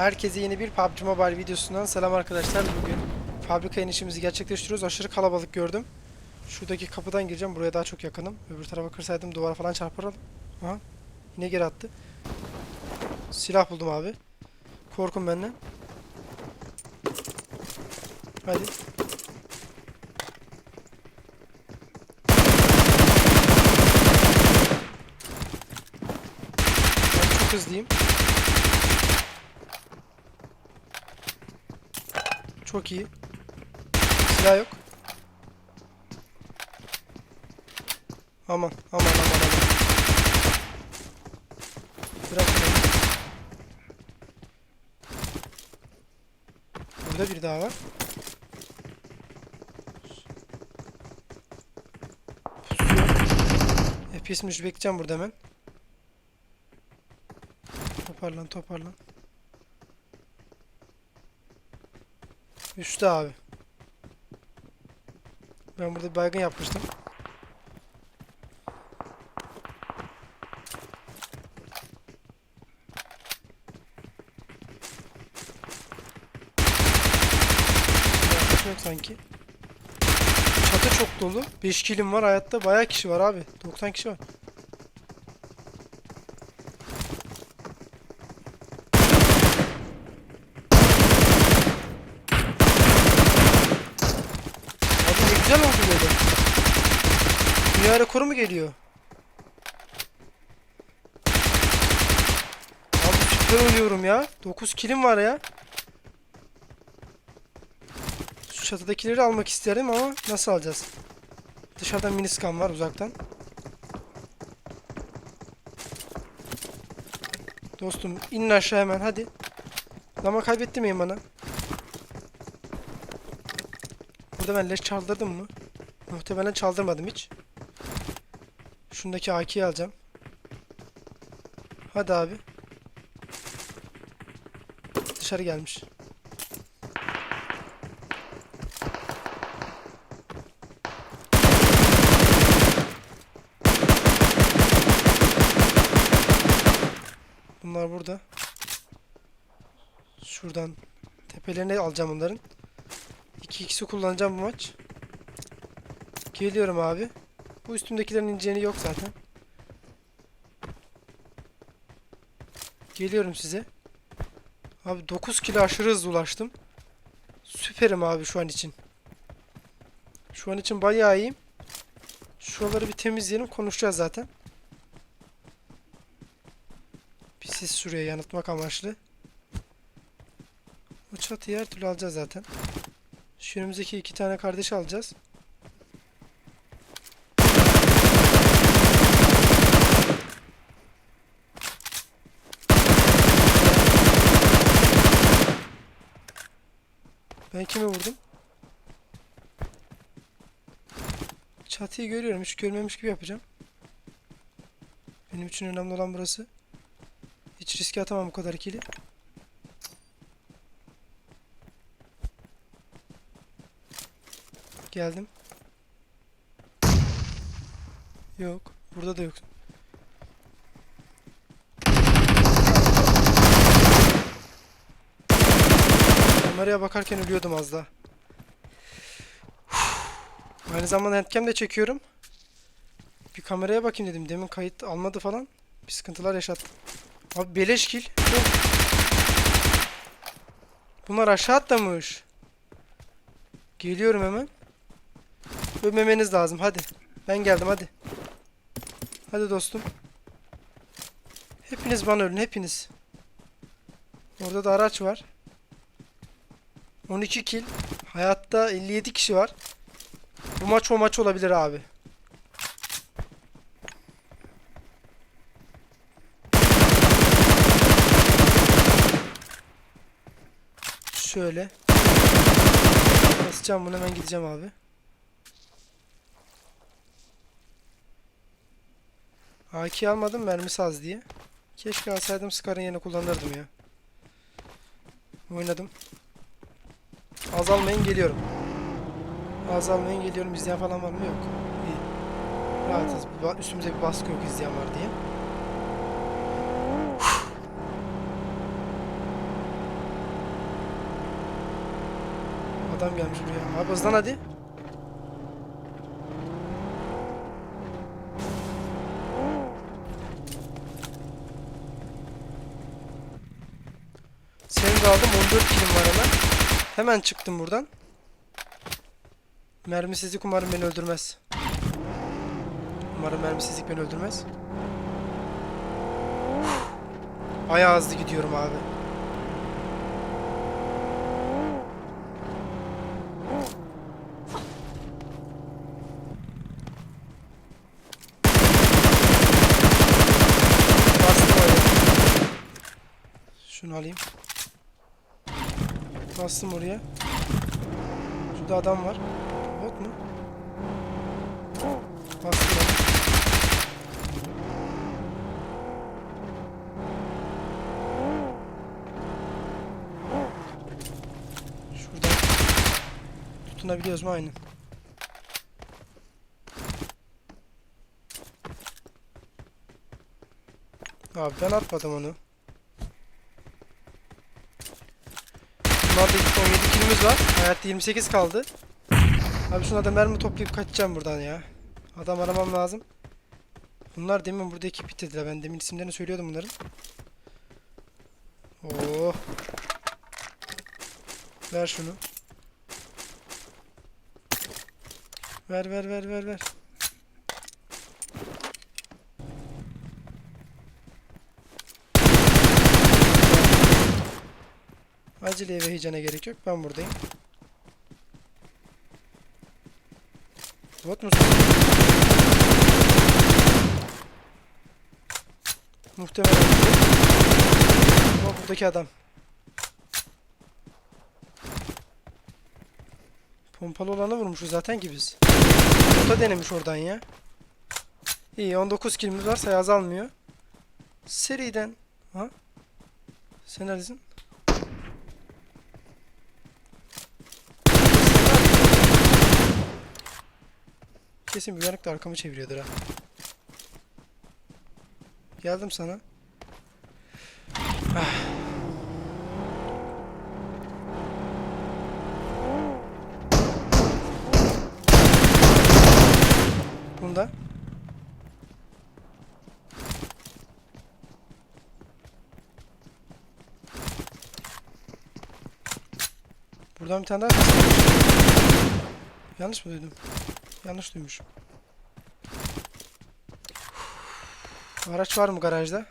Herkese yeni bir PUBG Mobile videosundan selam arkadaşlar. Bugün fabrika inişimizi gerçekleştiriyoruz. Aşırı kalabalık gördüm. Şuradaki kapıdan gireceğim. Buraya daha çok yakınım. Öbür tarafa kırsaydım duvara falan çarparım. Aha. Yine geri attı. Silah buldum abi. Korkun benden. Hadi. Çok hızlıyım. Çok iyi. Silah yok. Aman aman aman aman. Bırak beni. Burada bir daha var. Pusuyor. FPS müş bekleyeceğim burada hemen. Toparlan toparlan. Üstte abi. Ben burada bir baygın yapmıştım. Yok sanki. Çatı çok dolu. 5 kilim var hayatta. Bayağı kişi var abi. 90 kişi var. Abi ne güzel oldu böyle. Dünya rekoru mu geliyor? Abi süper oynuyorum ya. 9 kilim var ya. Şu çatıdakileri almak isterim ama nasıl alacağız? Dışarıdan miniskan var uzaktan. Dostum inin aşağı hemen hadi. Lama kaybettirmeyin bana. Burada ben leş çaldırdım mı? Muhtemelen çaldırmadım hiç. Şundaki AK'yi alacağım. Hadi abi. Dışarı gelmiş. Bunlar burada. Şuradan tepelerine alacağım onların. 2x'i kullanacağım bu maç. Geliyorum abi. Bu üstümdekilerin ineceğini yok zaten. Geliyorum size. Abi 9 kilo aşırı hızlı ulaştım. Süperim abi şu an için. Şu an için bayağı iyiyim. Şuraları bir temizleyelim konuşacağız zaten. Bir sis şuraya yanıtmak amaçlı. O çatıyı her türlü alacağız zaten. Şu önümüzdeki iki tane kardeş alacağız. Ben kimi vurdum? Çatıyı görüyorum. Hiç görmemiş gibi yapacağım. Benim için önemli olan burası. Hiç riske atamam bu kadar ikili. Geldim. Yok. Burada da yok. Kameraya bakarken ölüyordum az daha. Aynı zamanda handcam de çekiyorum. Bir kameraya bakayım dedim. Demin kayıt almadı falan. Bir sıkıntılar yaşattı. Abi beleş kill. Bunlar aşağı atlamış. Geliyorum hemen. Ölmemeniz lazım hadi. Ben geldim hadi. Hadi dostum. Hepiniz bana ölün hepiniz. Orada da araç var. 12 kill. Hayatta 57 kişi var. Bu maç o maç olabilir abi. Şöyle. Basacağım bunu hemen gideceğim abi. AK almadım mermisi az diye. Keşke alsaydım Scar'ın yerine kullanırdım ya. Oynadım. Azalmayın geliyorum. Bazen ben geliyorum izleyen falan var mı? Yok. İyi. Rahatız. Üstümüze bir baskı yok izleyen var diye. Adam gelmiş buraya. Abi hızlan hadi. Seni de aldım. 14 kilim var hemen. Hemen çıktım buradan. Mermisizlik umarım beni öldürmez. Umarım mermisizlik beni öldürmez. Bayağı hızlı gidiyorum abi. Şunu alayım. Bastım oraya. Şurada adam var. Mu? Bastım oraya. Şurada. Tutunabiliyoruz mu? Aynen. Abi ben atmadım onu. Bunlarda 17 kilimiz var. Hayatta 28 kaldı. Abi şuna da mermi toplayıp kaçacağım buradan ya. Adam aramam lazım. Bunlar demin burada ekip bitirdiler. Ben demin isimlerini söylüyordum bunların. Oo. Ver şunu. Ver ver ver ver ver. Aceleye ve heyecana gerek yok. Ben buradayım. Bot musun? Muhtemelen. Ama buradaki adam. Pompalı olanı vurmuşuz zaten ki biz. Bota denemiş oradan ya. İyi 19 kilimiz var sayı azalmıyor. Seriden. Ha? Sen neredesin? Kesin bir uyanık da arkamı çeviriyordur ha. Geldim sana. Ah. Bunda. Buradan bir tane daha. Yanlış mı duydum? Yanlış duymuşum. Araç var mı garajda?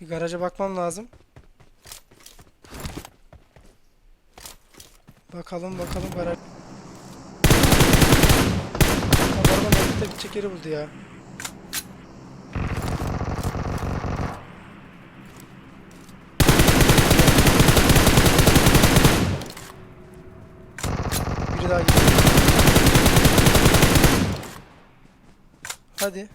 Bir garaja bakmam lazım. Bakalım bakalım garaj. Adam orada bitecek yeri buldu ya. Biri daha gidiyor. Hadi.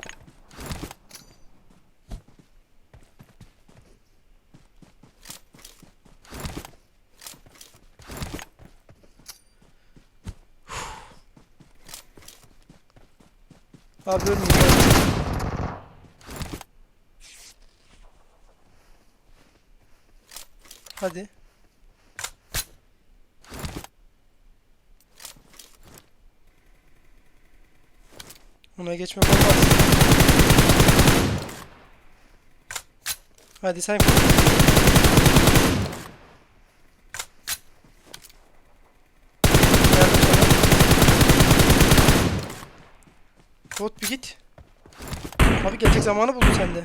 Abi ölmeyeyim. Hadi. Ona geçmek olmaz. Hadi sen. Bot bir git. Abi gelecek zamanı buldun sen de.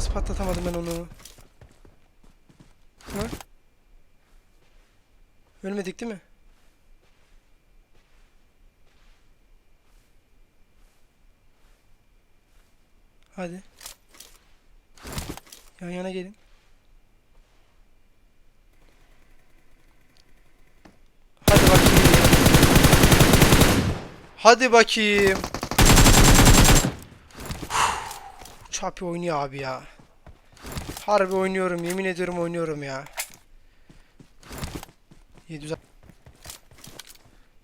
Nasıl patlatamadım ben onu? Ha? Ölmedik değil mi? Hadi. Yan yana gelin. Hadi bakayım. Hadi bakayım. Çapi oynuyor abi ya. Harbi oynuyorum yemin ediyorum oynuyorum ya. 700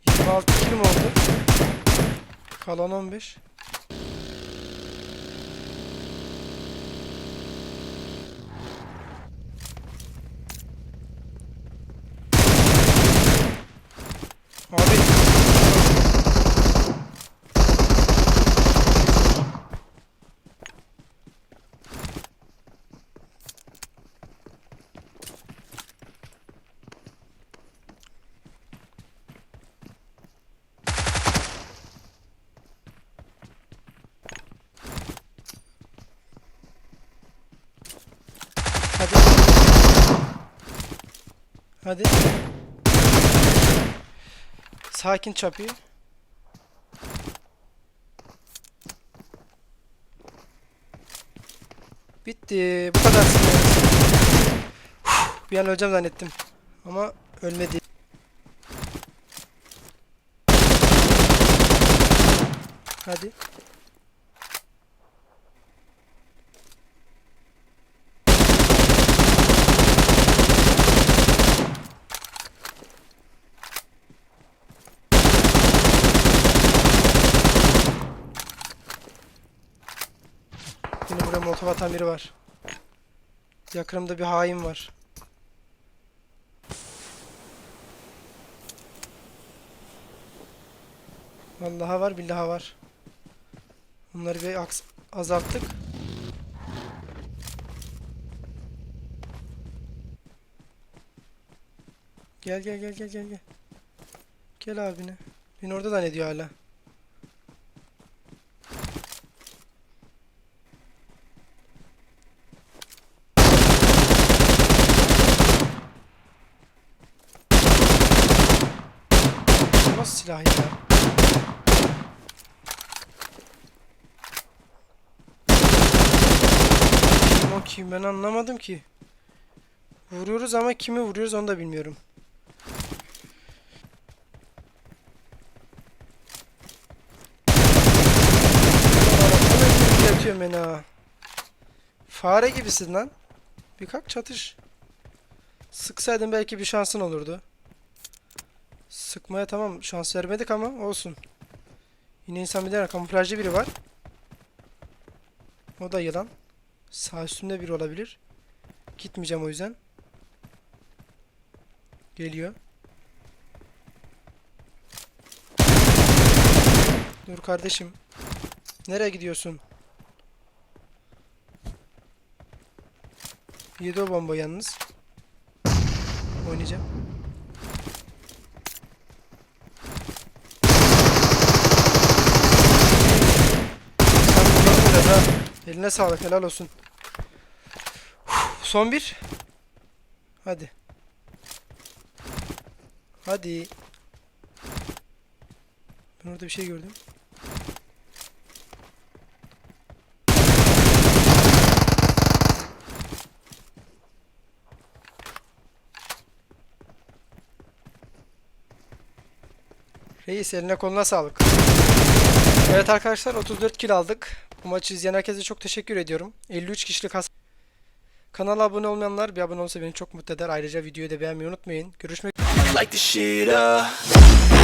26 kilim oldu. Kalan 15. Abi hadi. Hadi. Sakin çapıyı. Bitti. Bu kadar Bir an öleceğim zannettim. Ama ölmedi. Hadi. Molotof atan biri var. Yakınımda bir hain var. Vallahi var billahi var. Bunları bir azalttık. Gel gel gel gel gel gel. Gel abine. Beni orada zannediyor hala. Bu Nasıl silah ya? Kim ben anlamadım ki. Vuruyoruz ama kimi vuruyoruz onu da bilmiyorum. Yatıyorum beni ha. Fare gibisin lan. Bir kalk çatış. Sıksaydın belki bir şansın olurdu. Sıkmaya tamam şans vermedik ama olsun. Yine insan bir tane kamuflajlı biri var. O da yılan. Sağ üstümde biri olabilir. Gitmeyeceğim o yüzden. Geliyor. Dur kardeşim. Nereye gidiyorsun? Yedi o bomba yalnız. Oynayacağım. Sen vurdun biraz ha. Eline sağlık helal olsun. Son bir. Hadi. Hadi. Ben orada bir şey gördüm. Reis eline koluna sağlık. Evet arkadaşlar 34 kill aldık. Bu maçı izleyen herkese çok teşekkür ediyorum. 53 kişilik has Kanala abone olmayanlar bir abone olsa beni çok mutlu eder. Ayrıca videoyu da beğenmeyi unutmayın. Görüşmek up.